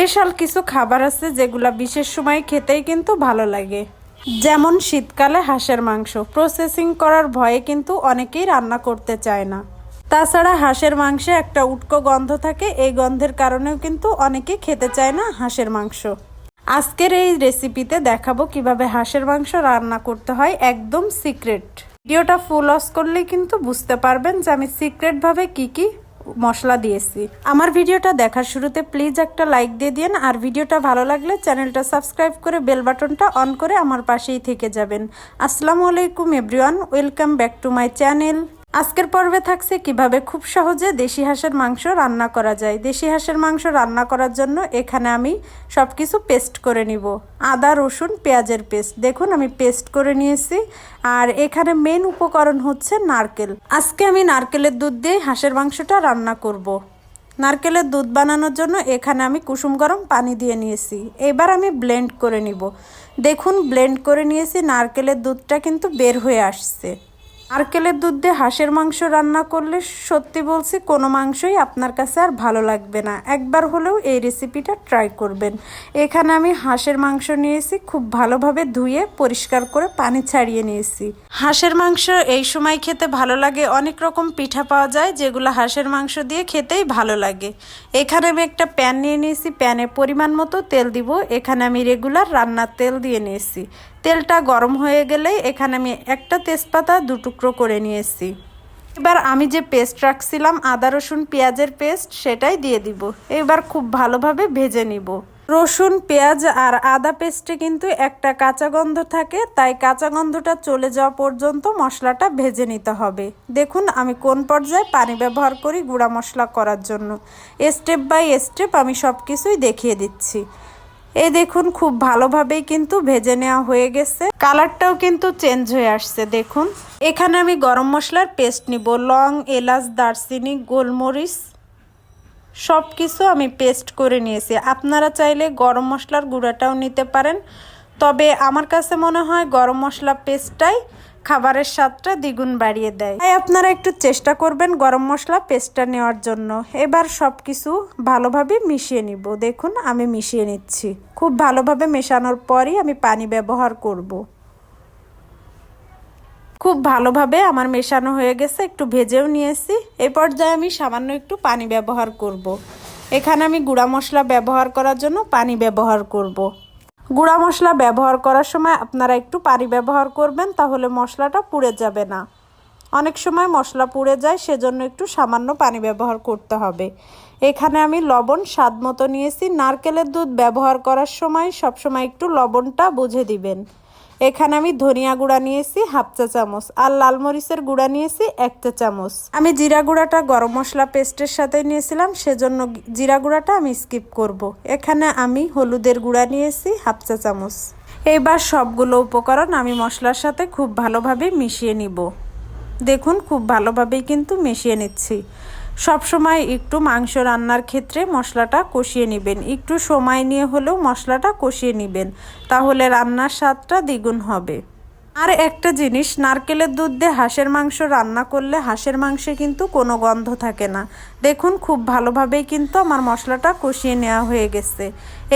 Special কিছু খাবার আছে যেগুলা বিশেষ সময় খেতেই কিন্তু ভালো লাগে। যেমন শীতকালে হাঁসের মাংস। প্রসেসিং করার ভয়ে কিন্তু অনেকেই রান্না করতে চায় না। তাছাড়া হাঁসের মাংসে একটা উটকো গন্ধ থাকে, এই গন্ধের কারণেও কিন্তু অনেকে খেতে চায় না হাঁসের মাংস। আজকের এই রেসিপিতে দেখাবো কীভাবে হাঁসের মাংস রান্না করতে হয় একদম সিক্রেট। ভিডিওটা ফুল অস করলেই কিন্তু বুঝতে পারবেন যে আমি সিক্রেটভাবে কি কি মশলা দিয়েছি। আমার ভিডিওটা দেখার শুরুতে প্লিজ একটা লাইক দিয়ে দিন আর ভিডিওটা ভালো লাগলে চ্যানেলটা সাবস্ক্রাইব করে বেল বাটনটা অন করে আমার পাশেই থেকে যাবেন। আসসালামু আলাইকুম everyone welcome back to my channel আজকের পর্বে থাকছে কীভাবে খুব সহজে দেশি হাঁসের মাংস রান্না করা যায়। দেশি হাঁসের মাংস রান্না করার জন্য এখানে আমি সব কিছু পেস্ট করে নিব। আদা, রসুন, পেঁয়াজের পেস্ট। দেখুন, আমি পেস্ট করে নিয়েছি। আর এখানে মেন উপকরণ হচ্ছে নারকেল। আজকে আমি নারকেলের দুধ দিয়ে হাঁসের মাংসটা রান্না করব। নারকেলের দুধ বানানোর জন্য এখানে আমি কুসুম গরম পানি দিয়ে নিয়েছি। এবার আমি ব্লেন্ড করে নিব। দেখুন, ব্লেন্ড করে নিয়েছি, নারকেলের দুধটা কিন্তু বের হয়ে আসছে। নারকেলের দুধ দিয়ে হাঁসের মাংস রান্না করলে সত্যি বলছি কোনো মাংসই আপনার কাছে আর ভালো লাগবে না। একবার হলেও এই রেসিপিটা ট্রাই করবেন। এখানে আমি হাঁসের মাংস নিয়েছি, খুব ভালোভাবে ধুয়ে পরিষ্কার করে পানি ছাড়িয়ে নিয়েছি। হাঁসের মাংস এই সময় খেতে ভালো লাগে, অনেক রকম পিঠা পাওয়া যায় যেগুলো হাঁসের মাংস দিয়ে খেতেই ভালো লাগে। এখানে আমি একটা প্যান নিয়ে নিয়েছি, প্যানে পরিমাণ মতো তেল দিব। এখানে আমি রেগুলার রান্নার তেল দিয়ে নিয়েছি। তেলটা গরম হয়ে গেলেই এখানে আমি একটা তেজপাতা দু টুকরো করে নিয়েছি। এবার আমি যে পেস্ট রাখছিলাম, আদা, রসুন, পেঁয়াজের পেস্ট, সেটাই দিয়ে দিব। এবার খুব ভালোভাবে ভেজে নিব। রসুন, পেঁয়াজ আর আদা পেস্টে কিন্তু একটা কাঁচা গন্ধ থাকে, তাই কাঁচা গন্ধটা চলে যাওয়া পর্যন্ত মশলাটা ভেজে নিতে হবে। দেখুন আমি কোন পর্যায়ে পানি ব্যবহার করি গুঁড়া মশলা করার জন্য। স্টেপ বাই স্টেপ আমি সব কিছুই দেখিয়ে দিচ্ছি। এই দেখুন, খুব ভালোভাবেই কিন্তু ভেজে নেওয়া হয়ে গেছে। কালারটাও কিন্তু চেঞ্জ হয়ে আসছে, দেখুন। এখানে আমি গরম মশলার পেস্ট নিব, লং, এলাচ, দারচিনি, গোলমরিচ সব কিছু আমি পেস্ট করে নিয়েছি। আপনারা চাইলে গরম মশলার গুঁড়াটাও নিতে পারেন, তবে আমার কাছে মনে হয় গরম মশলা পেস্টটাই খাবারের স্বাদটা দ্বিগুণ বাড়িয়ে দেয় তাই আপনারা একটু চেষ্টা করবেন গরম মশলা পেস্টটা নেওয়ার জন্য এবার সব কিছু ভালোভাবে মিশিয়ে নিব দেখুন, আমি মিশিয়ে নিচ্ছি খুব ভালোভাবে মেশানোর পরই আমি পানি ব্যবহার করব। খুব ভালোভাবে আমার মেশানো হয়ে গেছে, একটু ভেজেও নিয়েছি এই পর্যায়ে আমি সামান্য একটু পানি ব্যবহার করব। এখানে আমি গুঁড়া মশলা ব্যবহার করার জন্য পানি ব্যবহার করব। গুঁড়া মশলা ব্যবহার করার সময় আপনারা একটু পানি ব্যবহার করবেন, তাহলে মশলাটা পুড়ে যাবে না। অনেক সময় মশলা পুড়ে যায়, সেজন্য একটু সামান্য পানি ব্যবহার করতে হবে। এখানে আমি লবণ স্বাদ মতো নিয়েছি। নারকেলের দুধ ব্যবহার করার সময় সবসময় একটু লবণটা বুঝে দিবেন। এখানে আমি ধনিয়া গুঁড়া নিয়েছি, হাফ চা চামচ, আর লাল মরিচের গুঁড়া নিয়েছি এক চা চামচ। আমি জিরা গুঁড়াটা গরম মশলা পেস্টের সাথে নিয়েছিলাম, সেজন্য জিরা গুঁড়াটা আমি স্কিপ করব। এখানে আমি হলুদের গুঁড়া নিয়েছি, হাফ চা চামচ। এইবার সবগুলো উপকরণ আমি মশলার সাথে খুব ভালোভাবে মিশিয়ে নিব। দেখুন, খুব ভালোভাবেই কিন্তু মিশিয়ে নিচ্ছি। সব সময় একটু মাংস রান্নার ক্ষেত্রে মশলাটা কষিয়ে নেবেন। একটু সময় নিয়ে হলেও মশলাটা কষিয়ে নেবেন, তাহলে রান্নার স্বাদটা দ্বিগুণ হবে। আর একটা জিনিস, নারকেলের দুধ দিয়ে হাঁসের মাংস রান্না করলে হাঁসের মাংসে কিন্তু কোনো গন্ধ থাকে না। দেখুন, খুব ভালোভাবেই কিন্তু আমার মশলাটা কষিয়ে নেওয়া হয়ে গেছে।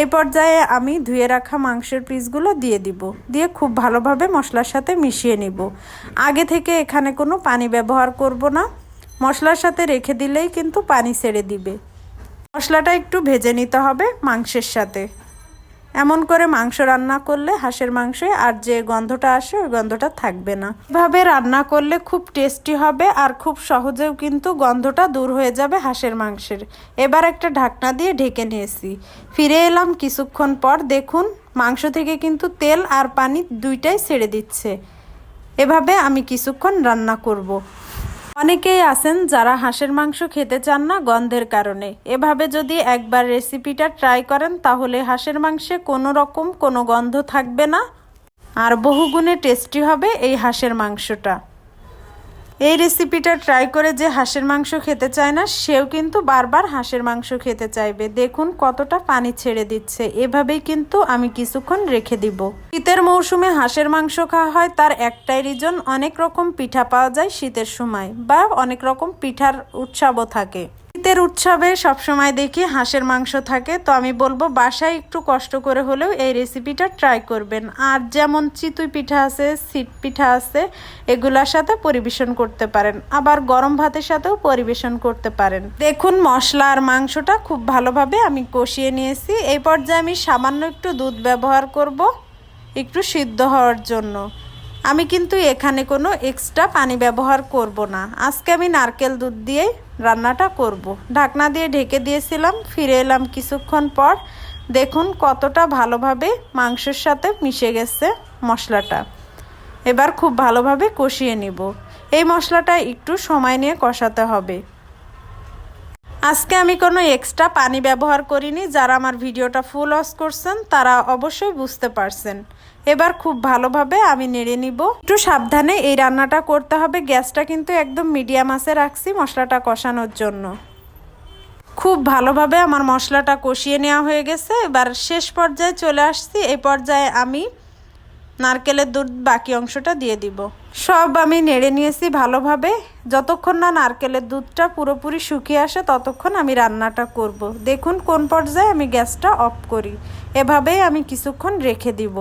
এই পর্যায়ে আমি ধুয়ে রাখা মাংসের পিসগুলো দিয়ে দিব। দিয়ে খুব ভালোভাবে মশলার সাথে মিশিয়ে নিব। আগে থেকে এখানে কোনো পানি ব্যবহার করব না। মশলার সাথে রেখে দিলেই কিন্তু পানি ছেড়ে দিবে। মশলাটা একটু ভেজে নিতে হবে মাংসের সাথে। এমন করে মাংস রান্না করলে হাঁসের মাংসে আর যে গন্ধটা আসে, ওই গন্ধটা থাকবে না। এভাবে রান্না করলে খুব টেস্টি হবে আর খুব সহজেও কিন্তু গন্ধটা দূর হয়ে যাবে হাঁসের মাংসের। এবার একটা ঢাকনা দিয়ে ঢেকে নিয়েছি। ফিরে এলাম কিছুক্ষণ পর দেখুন মাংস থেকে কিন্তু তেল আর পানি দুইটাই ছেড়ে দিচ্ছে। এভাবে আমি কিছুক্ষণ রান্না করব। অনেকেই আছেন যারা হাঁসের মাংস খেতে চান না গন্ধের কারণে। এভাবে যদি একবার রেসিপিটা ট্রাই করেন, তাহলে হাঁসের মাংসে কোনো রকম কোনো গন্ধ থাকবে না। আর বহুগুণে টেস্টি হবে এই হাঁসের মাংসটা। এই রেসিপিটা ট্রাই করে যে হাঁসের মাংস খেতে চায় না, সেও কিন্তু বারবার হাঁসের মাংস খেতে চাইবে। দেখুন কতটা পানি ছেড়ে দিচ্ছে। এভাবেই কিন্তু আমি কিছুক্ষণ রেখে দিব। শীতের মৌসুমে হাঁসের মাংস খাওয়া হয়, তার একটাই রিজন অনেক রকম পিঠা পাওয়া যায় শীতের সময়, বা অনেক রকম পিঠার উৎসবও থাকে। শীতের উৎসবে সবসময় দেখি হাঁসের মাংস থাকে। তো আমি বলব, বাসায় একটু কষ্ট করে হলেও এই রেসিপিটা ট্রাই করবেন। আর যেমন চিতুই পিঠা আছে, সিট পিঠা আছে, এগুলার সাথে পরিবেশন করতে পারেন। আবার গরম ভাতের সাথেও পরিবেশন করতে পারেন। দেখুন, মশলা আর মাংসটা খুব ভালোভাবে আমি কষিয়ে নিয়েছি। এই পর্যায়ে আমি সামান্য একটু দুধ ব্যবহার করব, একটু সিদ্ধ হওয়ার জন্য। আমি কিন্তু এখানে কোনো এক্সট্রা পানি ব্যবহার করব না। আজকে আমি নারকেল দুধ দিয়েই রান্নাটা করব। ঢাকনা দিয়ে ঢেকে দিয়েছিলাম, ফিরে এলাম কিছুক্ষণ পর। দেখুন কতটা ভালোভাবে মাংসের সাথে মিশে গেছে মশলাটা। এবার খুব ভালোভাবে কষিয়ে নিব। এই মশলাটা একটু সময় নিয়ে কষাতে হবে। আজকে আমি কোনো এক্সট্রা পানি ব্যবহার করিনি, যারা আমার ভিডিওটা ফুল অস করছেন, তারা অবশ্যই বুঝতে পারছেন। এবার খুব ভালোভাবে আমি নেড়ে নিব। একটু সাবধানে এই রান্নাটা করতে হবে, গ্যাসটা কিন্তু একদম মিডিয়াম আছে রাখছি মশলাটা কষানোর জন্য। খুব ভালোভাবে আমার মশলাটা কষিয়ে নেওয়া হয়ে গেছে। এবার শেষ পর্যায়ে চলে আসছি এই পর্যায়ে আমি নারকেলের দুধ বাকি অংশটা দিয়ে দিব। সব আমি নেড়ে নিয়েছি ভালোভাবে। যতক্ষণ না নারকেলের দুধটা পুরোপুরি শুকিয়ে আসে, ততক্ষণ আমি রান্নাটা করব। দেখুন কোন পর্যায়ে আমি গ্যাসটা অফ করি। এভাবেই আমি কিছুক্ষণ রেখে দিব।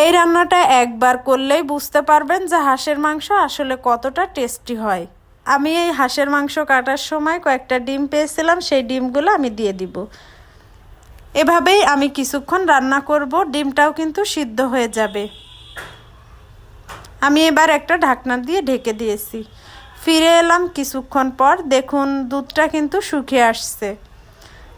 এই রান্নাটা একবার করলেই বুঝতে পারবেন যে হাঁসের মাংস আসলে কতটা টেস্টি হয়। আমি এই হাঁসের মাংস কাটার সময় কয়েকটা ডিম পেয়েছিলাম, সেই ডিমগুলো আমি দিয়ে দিব। এভাবেই আমি কিছুক্ষণ রান্না করব, ডিমটাও কিন্তু সিদ্ধ হয়ে যাবে। আমি এবার একটা ঢাকনা দিয়ে ঢেকে দিয়েছি। ফিরে এলাম কিছুক্ষণ পর, দেখুন দুধটা কিন্তু শুকিয়ে আসছে।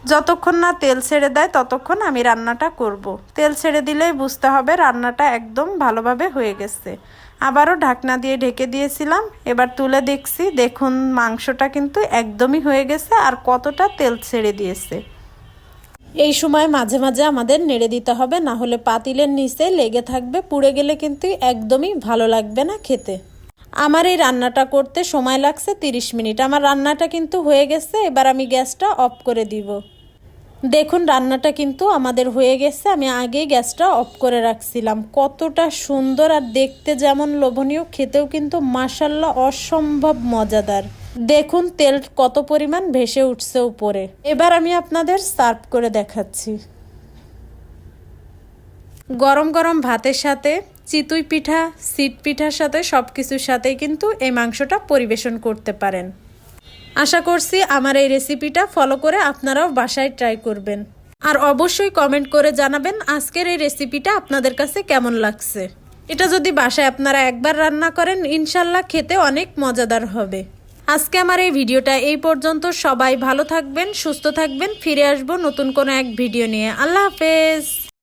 যতক্ষণ না তেল ছেড়ে দেয়, ততক্ষণ আমি রান্নাটা করব। তেল ছেড়ে দিলেই বুঝতে হবে রান্নাটা একদম ভালোভাবে হয়ে গেছে। আবারও ঢাকনা দিয়ে ঢেকে দিয়েছিলাম। এবার তুলে দেখছি, দেখুন মাংসটা কিন্তু একদমই হয়ে গেছে আর কতটা তেল ছেড়ে দিয়েছে। এই সময় মাঝে মাঝে আমাদের নেড়ে দিতে হবে, না হলে পাতিলের নিচে লেগে থাকবে, পুড়ে গেলে কিন্তু একদমই ভালো লাগবে না খেতে। আমার এই রান্নাটা করতে সময় লাগছে তিরিশ মিনিট। আমার রান্নাটা কিন্তু হয়ে গেছে, এবার আমি গ্যাসটা অফ করে দিব। দেখুন, রান্নাটা কিন্তু আমাদের হয়ে গেছে। আমি আগেই গ্যাসটা অফ করে রাখছিলাম। কতটা সুন্দর আর দেখতে যেমন লোভনীয়, খেতেও কিন্তু মাসাল্লাহ অসম্ভব মজাদার। দেখুন, তেল কত পরিমাণ ভেসে উঠছে উপরে। এবার আমি আপনাদের সার্ভ করে দেখাচ্ছি। গরম গরম ভাতের সাথে, চিতুই পিঠা, সিট পিঠার সাথে সব কিছুর সাথেই কিন্তু এই মাংসটা পরিবেশন করতে পারেন। আশা করছি আমার এই রেসিপিটা ফলো করে আপনারাও বাসায় ট্রাই করবেন। আর অবশ্যই কমেন্ট করে জানাবেন আজকের এই রেসিপিটা আপনাদের কাছে কেমন লাগছে। এটা যদি বাসায় আপনারা একবার রান্না করেন, ইনশাল্লাহ খেতে অনেক মজাদার হবে। আজকে আমার এই ভিডিওটা এই পর্যন্ত। সবাই ভালো থাকবেন, সুস্থ থাকবেন, ফিরে আসব নতুন কোনো এক ভিডিও নিয়ে। আল্লাহ হাফেজ।